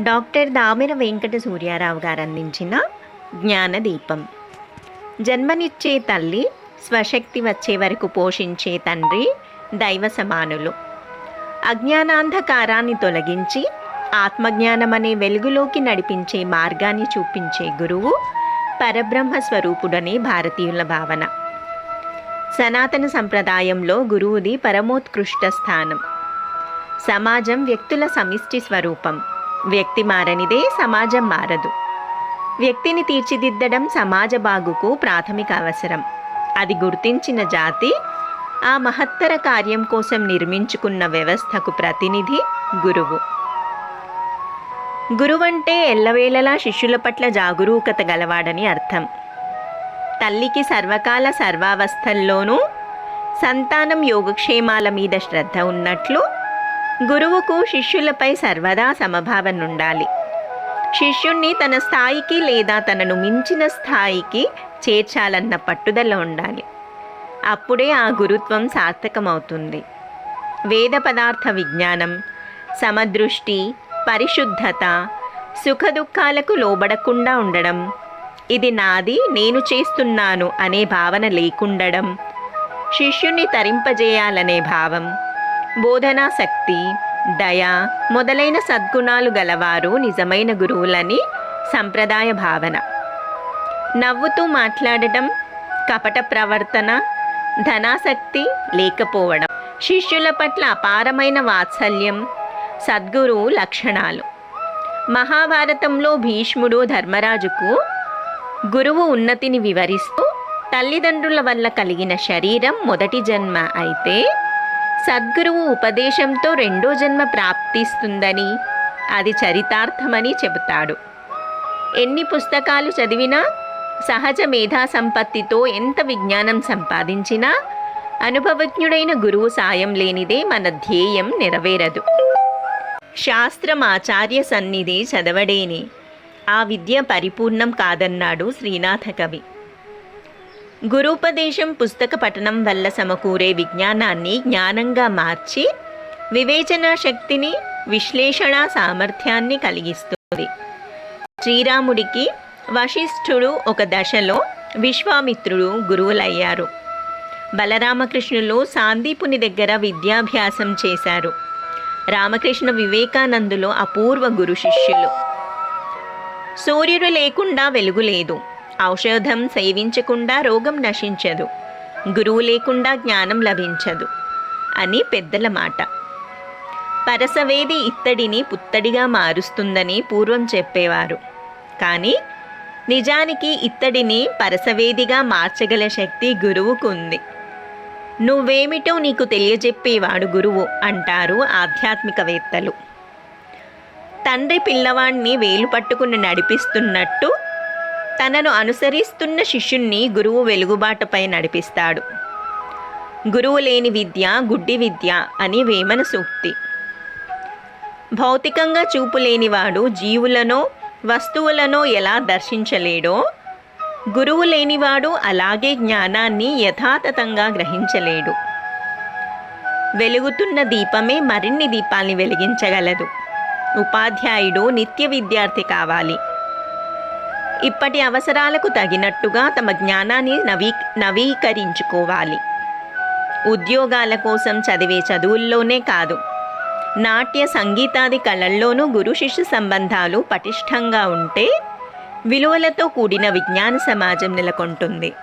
Doctor దామిర Venkata Suryarao గారు అందించిన జ్ఞానదీపం. జన్మనిచ్చే తల్లి స్వశక్తి వచ్చే వరకు పోషించే తండ్రి దైవ సమానులు. అజ్ఞానాంధకారాన్ని తొలగించి ఆత్మజ్ఞానం అనే వెలుగులోకి నడిపించే మార్గాన్ని చూపించే గురువు పరబ్రహ్మ స్వరూపుడనే భారతీయుల భావన. సనాతన సంప్రదాయంలో గురువుది పరమోత్కృష్ట స్థానం. సమాజం వ్యక్తుల సమిష్టి స్వరూపం. వ్యక్తి మారనిదే సమాజం మారదు. వ్యక్తిని తీర్చిదిద్దడం సమాజ బాగుకు ప్రాథమిక అవసరం. అది గుర్తించిన జాతి ఆ మహత్తర కార్యం కోసం నిర్మించుకున్న వ్యవస్థకు ప్రతినిధి గురువు. గురువంటే ఎల్లవేళలా శిష్యుల పట్ల జాగరూకత గలవాడని అర్థం. తల్లికి సర్వకాల సర్వావస్థల్లోనూ సంతానం యోగక్షేమాల మీద శ్రద్ధ ఉన్నట్లు గురువుకు శిష్యులపై సర్వదా సమభావన ఉండాలి శిష్యుణ్ణి తన స్థాయికి లేదా తనను మించిన స్థాయికి చేర్చాలన్న పట్టుదల ఉండాలి. అప్పుడే ఆ గురుత్వం సార్థకమవుతుంది. వేద పదార్థ విజ్ఞానం సమదృష్టి పరిశుద్ధత సుఖదుఖాలకు లోబడకుండా ఉండడం ఇది నాది నేను చేస్తున్నాను అనే భావన లేకుండడం శిష్యుణ్ణి తరింపజేయాలనే భావం బోధనా శక్తి దయ మొదలైన సద్గుణాలు గలవారు నిజమైన గురువులని సంప్రదాయ భావన. నవ్వుతూ మాట్లాడటం కపట ప్రవర్తన ధనాసక్తి లేకపోవడం శిష్యుల పట్ల అపారమైన వాత్సల్యం సద్గురువు లక్షణాలు. మహాభారతంలో భీష్ముడు ధర్మరాజుకు గురువు ఉన్నతిని వివరిస్తూ తల్లిదండ్రుల వల్ల కలిగిన శరీరం మొదటి జన్మ అయితే సద్గురువు ఉపదేశంతో రెండో జన్మ ప్రాప్తిస్తుందని అది చరితార్థమని చెబుతాడు. ఎన్ని పుస్తకాలు చదివినా సహజ మేధా సంపత్తితో ఎంత విజ్ఞానం సంపాదించినా అనుభవజ్ఞుడైన గురువు సాయం లేనిదే మన ధ్యేయం నెరవేరదు. శాస్త్రం ఆచార్య సన్నిధి చదవడేనే. ఆ విద్య పరిపూర్ణం కాదన్నాడు శ్రీనాథ కవి. గురూపదేశం పుస్తక పఠనం వల్ల సమకూరే విజ్ఞానాన్ని జ్ఞానంగా మార్చి వివేచన శక్తిని విశ్లేషణ సామర్థ్యాన్ని కలిగిస్తుంది. శ్రీరాముడికి వశిష్ఠుడు ఒక దశలో విశ్వామిత్రుడు గురువులయ్యారు. బలరామకృష్ణులు సాందీపుని దగ్గర విద్యాభ్యాసం చేశారు. రామకృష్ణ వివేకానందులు అపూర్వ గురు శిష్యులు. సూర్యుడు లేకుండా వెలుగు లేదు. ఔషధం సేవించకుండా రోగం నశించదు. గురువు లేకుండా జ్ఞానం లభించదు అని పెద్దల మాట. పరసవేది ఇత్తడిని పుత్తడిగా మారుస్తుందని పూర్వం చెప్పేవారు. కానీ నిజానికి ఇత్తడిని పరసవేదిగా మార్చగల శక్తి గురువుకు ఉంది. నువ్వేమిటో నీకు తెలియజెప్పేవాడు గురువు అంటారు ఆధ్యాత్మికవేత్తలు. తండ్రి పిల్లవాణ్ణి వేలు పట్టుకుని నడిపిస్తున్నట్టు తనను అనుసరిస్తున్న శిష్యుణ్ణి గురువు వెలుగుబాటుపై నడిపిస్తాడు. గురువు లేని విద్య గుడ్డి విద్య అని వేమన సూక్తి. భౌతికంగా చూపు లేనివాడు జీవులనో వస్తువులనో ఎలా దర్శించలేడో గురువు లేనివాడు అలాగే జ్ఞానాన్ని యథాతథంగా గ్రహించలేడు. వెలుగుతున్న దీపమే మరిన్ని దీపాల్ని వెలిగించగలదు. ఉపాధ్యాయుడు నిత్య విద్యార్థి కావాలి. ఇప్పటి అవసరాలకు తగినట్టుగా తమ జ్ఞానాన్ని నవీ నవీకరించుకోవాలి. ఉద్యోగాల కోసం చదివే చదువుల్లోనే కాదు నాట్య సంగీతాది కళల్లోనూ గురు శిష్య సంబంధాలు పటిష్టంగా ఉంటే విలువలతో కూడిన విజ్ఞాన సమాజం నెలకొంటుంది.